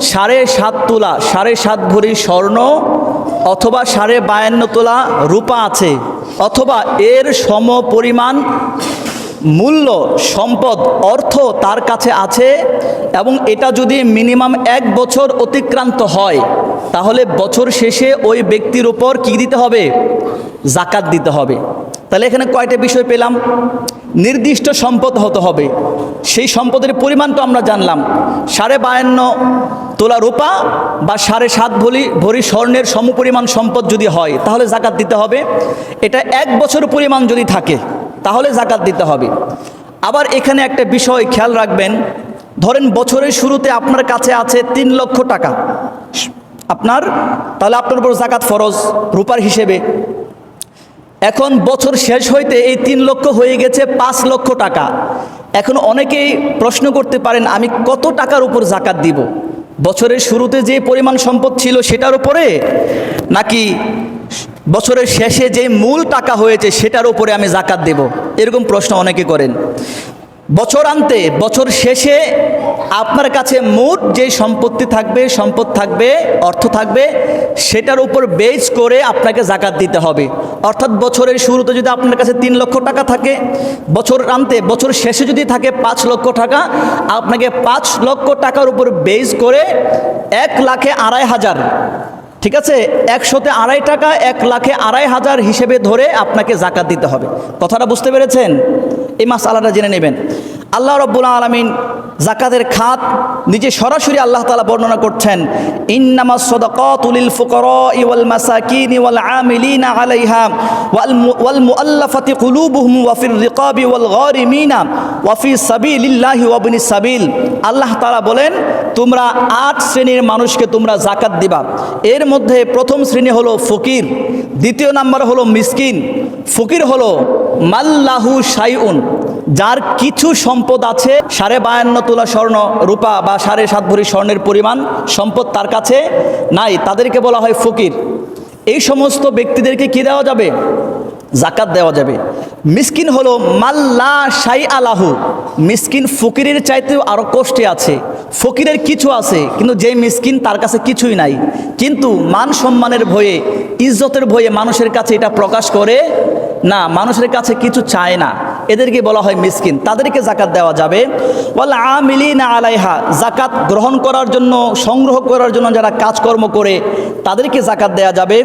সাড়ে সাত তোলা, সাড়ে সাত ভরি স্বর্ণ অথবা সাড়ে বায়ান্ন তোলা রূপা আছে। অথবা এর সম পরিমাণ মূল্য, সম্পদ, অর্থ তার কাছে আছে এবং এটা যদি মিনিমাম এক বছর অতিক্রান্ত হয়, তাহলে বছর শেষে ওই ব্যক্তির উপর কি দিতে হবে? জাকাত দিতে হবে। তাহলে এখানে কয়টা বিষয় পেলাম? নির্দিষ্ট সম্পদ হতে হবে। সেই সম্পদের পরিমাণ তো আমরা জানলাম। সাড়ে বায়ান্ন তোলা রূপা বা সাড়ে সাত ভরি ভরি স্বর্ণের সমপরিমাণ সম্পদ যদি হয়, তাহলে জাকাত দিতে হবে। এটা এক বছর পরিমাণ যদি থাকে, তাহলে জাকাত দিতে হবে। আবার এখানে একটা বিষয় খেয়াল রাখবেন। ধরেন বছরের শুরুতে আপনার কাছে আছে তিন লক্ষ টাকা। আপনার, তাহলে আপনার উপর জাকাত ফরজ, রূপার হিসেবে। এখন বছর শেষ হইতে এই তিন লক্ষ হয়ে গেছে পাঁচ লক্ষ টাকা। এখন অনেকেই প্রশ্ন করতে পারেন, আমি কত টাকার উপর জাকাত দিব? বছরের শুরুতে যে পরিমাণ সম্পদ ছিল সেটার উপরে? নাকি বছরের শেষে যে মূল টাকা হয়েছে সেটার উপরে আমি জাকাত দেব? এরকম প্রশ্ন অনেকে করেন। বছর আনতে, বছর শেষে আপনার কাছে মোট যে সম্পত্তি থাকবে, সম্পদ থাকবে, অর্থ থাকবে, সেটার উপর বেজ করে আপনাকে জাকাত দিতে হবে। অর্থাৎ বছরের শুরুতে যদি আপনার কাছে তিন লক্ষ টাকা থাকে, বছর আনতে, বছর শেষে যদি থাকে পাঁচ লক্ষ টাকা, আপনাকে পাঁচ লক্ষ টাকার উপর বেজ করে এক লাখে আড়াই হাজার, ঠিক আছে? একশোতে আড়াই টাকা, এক লাখে আড়াই হাজার হিসেবে ধরে আপনাকে জাকাত দিতে হবে। কথাটা বুঝতে পেরেছেন? এই মাস আলাদা জেনে নেবেন। আল্লাহ রব্বুল আলমিন জাকাতের খাত নিজে সরাসরি আল্লাহ তালা বর্ণনা করছেন ইন্নামা সদাকাতুলিল ফুকরা ওয়াল মাসাকিন ওয়াল আমিলিনা আলাইহা ওয়াল ওয়াল মুআল্লাফাতি কুলুবুহুম ওয়া ফির রিকাবি ওয়াল গারিমিনা ওয়া ফি সাবিলিল্লাহি ওয়া ইবনিস সাবিল। আল্লাহ তাআলা বলেন, তোমরা আট শ্রেণির মানুষকে তোমরা জাকাত দিবা। এর মধ্যে প্রথম শ্রেণি হলো ফকির, দ্বিতীয় নাম্বার হলো মিসকিন, ফকির হলো মাল্লাহু শাইউন। যার কিছু সম্পদ আছে, সাড়ে বায়ান্ন তোলা স্বর্ণ, রূপা বা সাড়ে সাত ভরি স্বর্ণের পরিমাণ সম্পদ তার কাছে নাই। তাদেরকে বলা হয় ফকির। এই সমস্ত ব্যক্তিদেরকে কি দেওয়া যাবে? জাকাত দেওয়া যাবে। মিসকিন হলো মাল্লা সাই আলাহু মিসকিন ফকিরের চাইতেও আরও কষ্টে আছে। ফকিরের কিছু আছে, কিন্তু যে মিসকিন তার কাছে কিছুই নাই। কিন্তু মান সম্মানের ভয়ে, ইজ্জতের ভয়ে মানুষের কাছে এটা প্রকাশ করে, না, মানুষের কাছে কিছু চায় না। এদেরকে বলা হয় মিসকিন। তাদেরকে জাকাত দেওয়া যাবে। ওয়াল আমিলিনা আলাইহা জাকাত গ্রহণ করার জন্য, সংগ্রহ করার জন্য যারা কাজকর্ম করে, তাদেরকে জাকাত দেওয়া যাবে।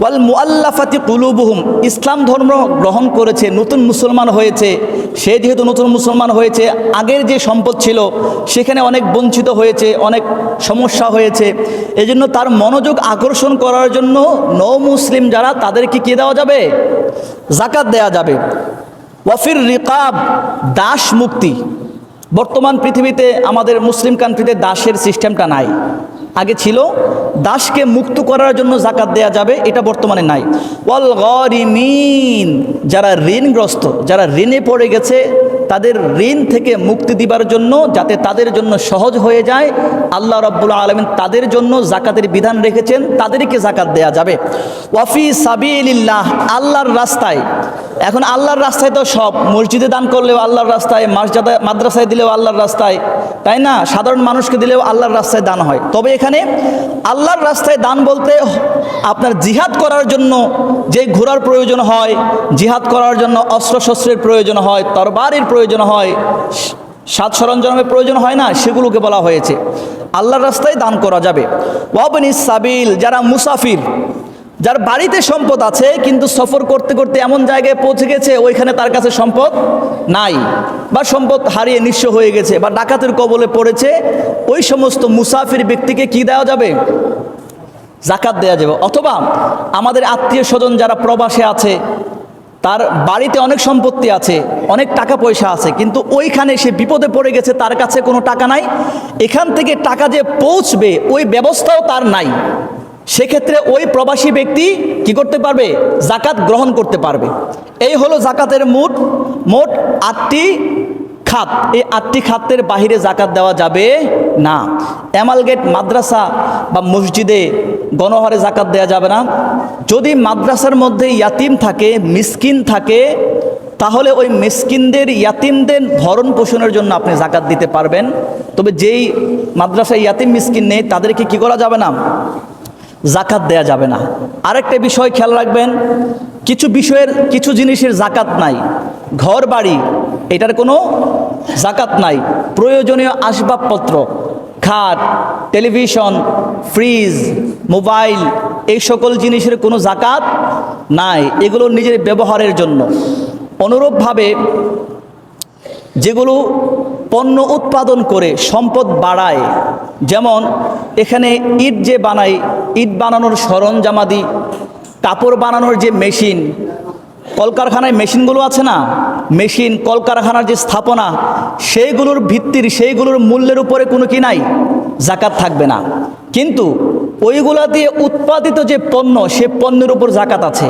ওয়াল মুআল্লাফাতি কুলুবুহুম, ইসলাম ধর্ম গ্রহণ করেছে, নতুন মুসলমান হয়েছে। সে যেহেতু নতুন মুসলমান হয়েছে, আগের যে সম্পদ ছিল, সেখানে অনেক বঞ্চিত হয়েছে, অনেক সমস্যা হয়েছে। এজন্য তার মনোযোগ আকর্ষণ করার জন্য নৌ মুসলিম যারা, তাদেরকে কি দেওয়া যাবে? জাকাত দেওয়া যাবে। ওয়াফির রিকাব, দাস মুক্তি। বর্তমান পৃথিবীতে আমাদের মুসলিম কান্ট্রিতে দাসের সিস্টেমটা নাই। আগে ছিল, দাসকে মুক্ত করার জন্য জাকাত দেয়া যাবে, এটা বর্তমানে নাই। ওয়াল গরিমিন, যারা ঋণগ্রস্ত, যারা ঋণে পড়ে গেছে, তাদের ঋণ থেকে মুক্তি দিবার জন্য, যাতে তাদের জন্য সহজ হয়ে যায়, আল্লাহ রব্বুল আলমিন তাদের জন্য জাকাতের বিধান রেখেছেন, তাদেরকে জাকাত দেয়া যাবে। ওয়াফি সাবিলিল্লাহ, আল্লাহর রাস্তায় এখন আল্লাহর রাস্তায় তো সব। মসজিদে দান করলেও আল্লাহর রাস্তায়, মাসজাদা, মাদ্রাসায় দিলেও আল্লাহর রাস্তায়, তাই না? সাধারণ মানুষকে দিলেও আল্লাহর রাস্তায় দান হয়। তবে এখানে আল্লাহর রাস্তায় দান বলতে আপনার জিহাদ করার জন্য যে ঘোড়ার প্রয়োজন হয়, জিহাদ করার জন্য অস্ত্রশস্ত্রের প্রয়োজন হয়, তরবারির প্রয়োজন হয়, সাত সরঞ্জামের প্রয়োজন হয় না? সেগুলোকে বলা হয়েছে। আল্লাহর রাস্তায় দান করা যাবে। ওয়াবনি সাবিল, যারা মুসাফির যার বাড়িতে সম্পদ আছে, কিন্তু সফর করতে করতে এমন জায়গায় পৌঁছে গেছে, ওইখানে তার কাছে সম্পদ নাই বা সম্পদ হারিয়ে নিঃস্ব হয়ে গেছে বা ডাকাতের কবলে পড়েছে, ওই সমস্ত মুসাফির ব্যক্তিকে কি দেওয়া যাবে? জাকাত দেওয়া যাবে। অথবা আমাদের আত্মীয় স্বজন যারা প্রবাসে আছে, তার বাড়িতে অনেক সম্পত্তি আছে, অনেক টাকা পয়সা আছে, কিন্তু ওইখানে সে বিপদে পড়ে গেছে, তার কাছে কোনো টাকা নাই, এখান থেকে টাকা যে পৌঁছবে, ওই ব্যবস্থাও তার নাই। সেক্ষেত্রে ওই প্রবাসী ব্যক্তি কি করতে পারবে? জাকাত গ্রহণ করতে পারবে। এই হলো জাকাতের মোট মোট আটটি খাত। এই আটটি খাতের বাহিরে জাকাত দেওয়া যাবে না। অ্যামালগেট মাদ্রাসা বা মসজিদে গণহারে জাকাত দেওয়া যাবে না। যদি মাদ্রাসার মধ্যে ইয়াতিম থাকে, মিসকিন থাকে, তাহলে ওই মিসকিনদের, ইয়াতিমদের ভরণ পোষণের জন্য আপনি জাকাত দিতে পারবেন। তবে যেই মাদ্রাসায় ইয়াতিম, মিসকিন নেই, তাদেরকে কি করা যাবে না? জাকাত দেয়া যাবে না। আরেকটা বিষয় খেয়াল রাখবেন, কিছু বিষয়ের, কিছু জিনিসের জাকাত নাই। ঘর বাড়ি, এটার কোনো জাকাত নাই। প্রয়োজনীয় আসবাবপত্র, খাট, টেলিভিশন, ফ্রিজ, মোবাইল, এই সকল জিনিসের কোনো জাকাত নাই। এগুলো নিজের ব্যবহারের জন্য। অনুরূপভাবে যেগুলো পণ্য উৎপাদন করে সম্পদ বাড়ায়। যেমন, এখানে ইট যে বানাই ইট বানানোর সরঞ্জামাদি, কাপড় বানানোর যে মেশিন, কলকারখানায় মেশিনগুলো আছে না? মেশিন, কলকারখানার যে স্থাপনা, সেইগুলোর ভিত্তির, সেইগুলোর মূল্যের উপরে কোনো কি নাই? জাকাত থাকবে না। কিন্তু ওইগুলা দিয়ে উৎপাদিত যে পণ্য, সে পণ্যের উপর জাকাত আছে।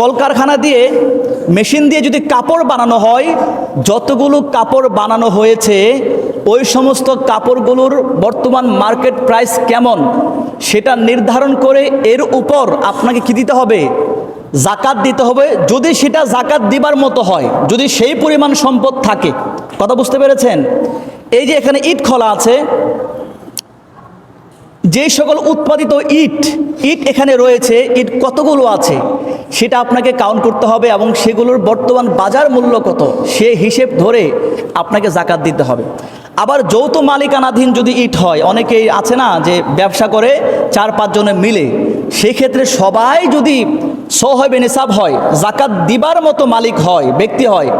কলকারখানা দিয়ে মেশিন দিয়ে যদি কাপড় বানানো হয়, যতগুলো কাপড় বানানো হয়েছে, ওই সমস্ত কাপড়গুলোর বর্তমান মার্কেট প্রাইস কেমন? সেটা নির্ধারণ করে এর উপর আপনাকে কি দিতে হবে? জাকাত দিতে হবে। যদি সেটা জাকাত দিবার মতো হয়, যদি সেই পরিমাণ সম্পদ থাকে, কথা বুঝতে পেরেছেন? এই যে এখানে ইট খোলা আছে যে সকল উৎপাদিত ইট ইট এখানে রয়েছে, ইট কতগুলো আছে, সেটা আপনাকে কাউন্ট করতে হবে এবং সেগুলোর বর্তমান বাজার মূল্য কত, সে হিসেব ধরে আপনাকে জাকাত দিতে হবে। আবার যৌথ মালিকানাধীন যদি ইট হয়, অনেকেই আছে না যে ব্যবসা করে চার পাঁচজনে মিলে, সেক্ষেত্রে সবাই যদি সহবে নিসাব হয়, জাকাত দিবার মতো মালিক হয়, ব্যক্তি হয়,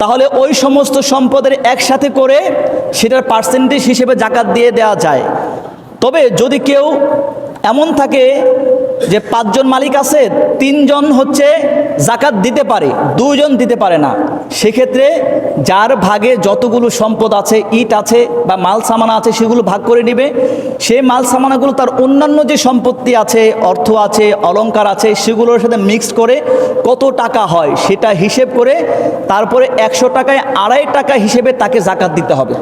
তাহলে ওই সমস্ত সম্পদের একসাথে করে সেটার পার্সেন্টেজ হিসেবে জাকাত দিয়ে দেওয়া যায়। তবে যদি কেউ এমন থাকে যে পাঁচজন মালিক আছে, তিনজন হচ্ছে জাকাত দিতে পারে, দুইজন দিতে পারে না, সেক্ষেত্রে যার ভাগে যতগুলো সম্পদ আছে, ইট আছে বা মাল সামানা আছে, সেগুলো ভাগ করে নেবে। সেই মাল সামানাগুলো তার অন্যান্য যে সম্পত্তি আছে, অর্থ আছে, অলংকার আছে, সেগুলোর সাথে মিক্স করে কত টাকা হয় সেটা হিসেব করে তারপরে একশো টাকায় আড়াই টাকা হিসেবে তাকে জাকাত দিতে হবে।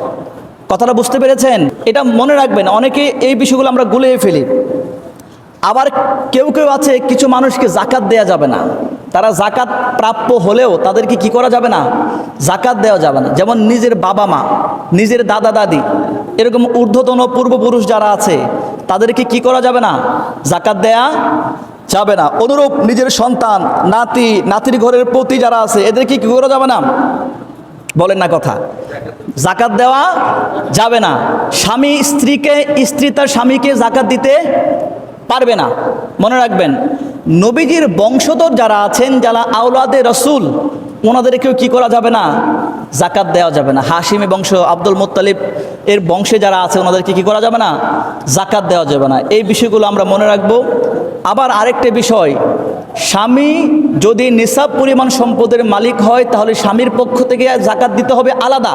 কথাটা বুঝতে পেরেছেন? এটা মনে রাখবেন, অনেকে এই বিষয়গুলো আমরা গুলিয়ে ফেলি। আবার কেউ কেউ আছে, কিছু মানুষকে জাকাত দেয়া যাবে না। তারা জাকাত প্রাপ্য হলেও তাদেরকে কি করা যাবে না? জাকাত দেওয়া যাবে না। যেমন নিজের বাবা মা, নিজের দাদা দাদি, এরকম ঊর্ধ্বতন পূর্বপুরুষ যারা আছে, তাদেরকে কি করা যাবে না? জাকাত দেয়া যাবে না। অনুরূপ নিজের সন্তান, নাতি, নাতির ঘরের প্রতি যারা আছে, এদেরকে কি করা যাবে না? বলেন না কথা। জাকাত দেওয়া যাবে না। স্বামী স্ত্রীকে, স্ত্রী তার স্বামীকে জাকাত দিতে পারবে না। মনে রাখবেন, নবীজির বংশধর যারা আছেন, যারা আউলাদে রসুল, ওনাদেরকেও কি করা যাবে না? জাকাত দেওয়া যাবে না। হাসিমি বংশ আব্দুল মোত্তালিব এর বংশে যারা আছে, ওনাদেরকে কি করা যাবে না? জাকাত দেওয়া যাবে না। এই বিষয়গুলো আমরা মনে রাখব। আবার আরেকটা বিষয় স্বামী যদি নিসাব পরিমাণ সম্পদের মালিক হয়, তাহলে স্বামীর পক্ষ থেকে জাকাত দিতে হবে আলাদা।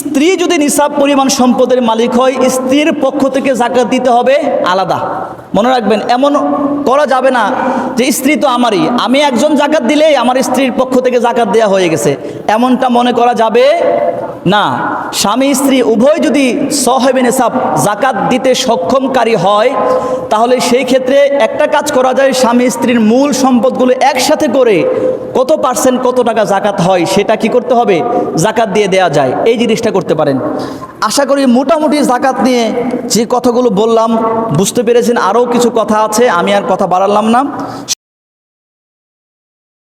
স্ত্রী যদি নিসাব পরিমাণ সম্পদের মালিক হয়, স্ত্রীর পক্ষ থেকে জাকাত দিতে হবে আলাদা। মনে রাখবেন, এমন করা যাবে না যে স্ত্রী তো আমারই। আমি একজন জাকাত দিলেই আমার স্ত্রীর পক্ষ থেকে জাকাত দেওয়া হয়ে গেছে। এমনটা মনে করা যাবে না, স্বামী স্ত্রী উভয় যদি সহেবে নেশাব জাকাত দিতে সক্ষমকারী হয়, তাহলে সেই ক্ষেত্রে একটা কাজ করা যায়, স্বামী স্ত্রীর মূল সম্পদগুলো একসাথে করে কত পার্সেন্ট কত টাকা জাকাত হয় সেটা কি করতে হবে? জাকাত দিয়ে দেয়া যায়। এই জিনিসটা করতে পারেন। আশা করি মোটামুটি জাকাত নিয়ে যে কথাগুলো বললাম, বুঝতে পেরেছেন, আরও কিছু কথা আছে, আমি আর কথা বাড়ালাম না।